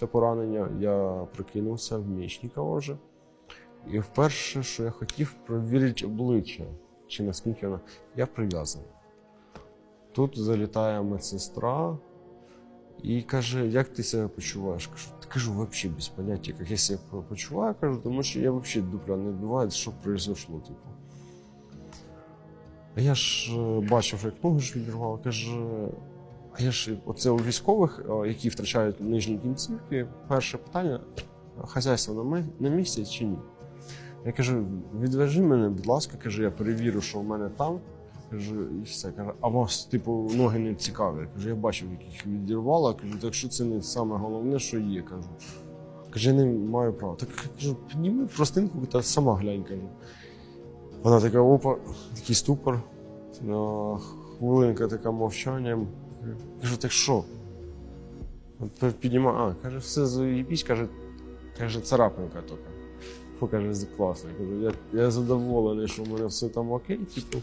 після поранення я прокинувся в Мічникова вже. І вперше, що я хотів, перевірити обличчя, чи наскільки вона. Я прив'язаний. Тут залітає медсестра і каже, як ти себе почуваєш? Кажу, «Та кажу, взагалі без поняття, як я себе почуваю, кажу, тому що я взагалі дупля не відбуваю, що произошло, типу. А я ж е, бачив, як ноги ж відірвало, каже, я ж оце у військових, е, які втрачають нижні кінцівки, перше питання: хазяйство на, на місці чи ні? Я кажу, відвежи мене, будь ласка, кажу, я перевірю, що в мене там. Кажу, і все. Каже, а вас, типу, ноги не цікаві. Кажу, я бачив, яких відірвало. Кажу, так що це не саме головне, що є. Кажу. Каже, я не маю права. Так кажу, підніми простинку та сама глянь. Кажу. Вона така, опа, такий ступор. Хвилинка така мовчання. Кажу, так що? От Підніма, а, каже, все заїбісь, каже, каже, царапинка тільки. Фу, каже, класно. Я кажу, я, я задоволений, що в мене все там окей, типу.